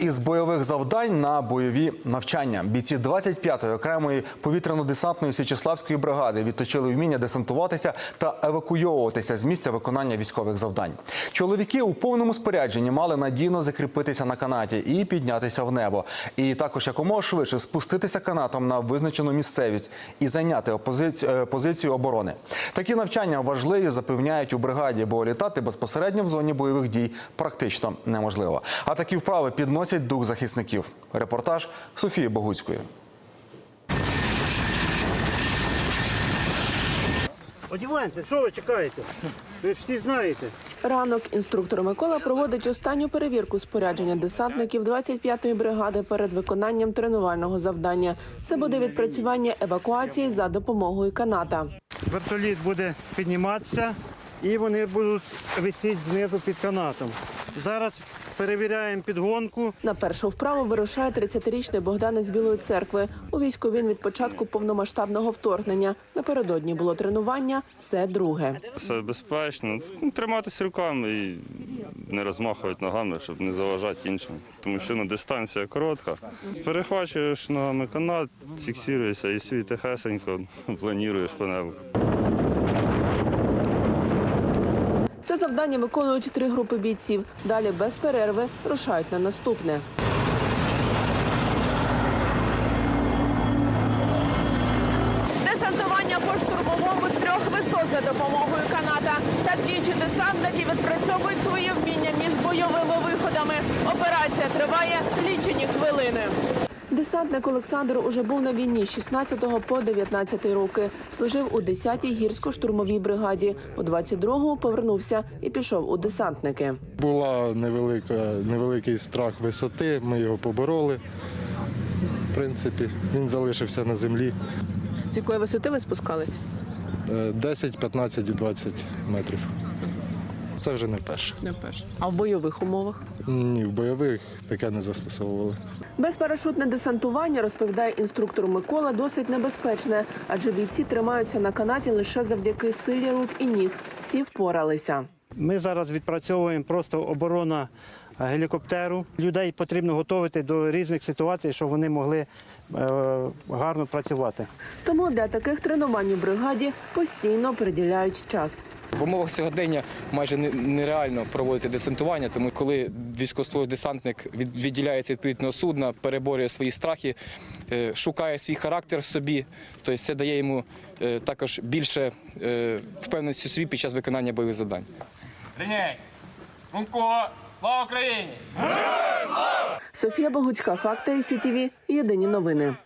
Із бойових завдань на бойові навчання бійці 25-ї окремої повітряно-десантної Січеславської бригади відточили вміння десантуватися та евакуйовуватися з місця виконання військових завдань. Чоловіки у повному спорядженні мали надійно закріпитися на канаті і піднятися в небо, і також якомога швидше спуститися канатом на визначену місцевість і зайняти опози- е, позицію оборони. Такі навчання важливі запевняють у бригаді, бо літати безпосередньо в зоні бойових дій практично неможливо. А такі вправи підносять дух захисників. Репортаж Софії Богуцької. Одіваємося, що ви чекаєте? Ви ж всі знаєте. Ранок інструктор Микола проводить останню перевірку спорядження десантників 25-ї бригади перед виконанням тренувального завдання. Це буде відпрацювання евакуації за допомогою каната. Вертоліт буде підніматися і вони будуть висіти знизу під канатом. Зараз перевіряємо підгонку. На першу вправу вирушає 30-річний Богдан з Білої церкви. У війську він від початку повномасштабного вторгнення. Напередодні було тренування. Це друге. Все безпечно. Ну, Триматися руками і не розмахувати ногами, щоб не заважати іншим. Тому що ну, дистанція коротка. Перехвачуєш ногами канат, фіксуєшся і свій тихесенько плануєш по небу. Це завдання виконують три групи бійців. Далі без перерви рушають на наступне. Десантування по штурмовому з трьох висот за допомогою каната. Так діючі десантники відпрацьовують своє вміння між бойовими виходами. Операція триває лічені хвилини. Десантник Олександр уже був на війні з 16 по 19 роки. Служив у 10-й гірсько-штурмовій бригаді. У 22-му повернувся і пішов у десантники. Була невелика, невеликий страх висоти, ми його побороли. В принципі, він залишився на землі З якої висоти ви спускались? Е, 10, 15 і 20 метрів. Це вже не перше. Не перше. А в бойових умовах? Ні, в бойових таке не застосовували. Безпарашутне десантування, розповідає інструктор Микола, досить небезпечне, адже бійці тримаються на канаті лише завдяки силі рук і ніг. Всі впоралися. Ми зараз відпрацьовуємо просто оборона гелікоптеру. Людей потрібно готувати до різних ситуацій, щоб вони могли е, гарно працювати. Тому для таких тренувань у бригаді постійно приділяють час. В умовах сьогодення майже нереально проводити десантування, тому коли військовослужбовий десантник від- відділяється відповідного судна, переборює свої страхи, е, шукає свій характер в собі, тобто це дає йому е, також більше впевненості в собі під час виконання бойових завдань. Рівняй! Слава Україні! Софія Богуцька, Факти СІТІВІ. Єдині новини.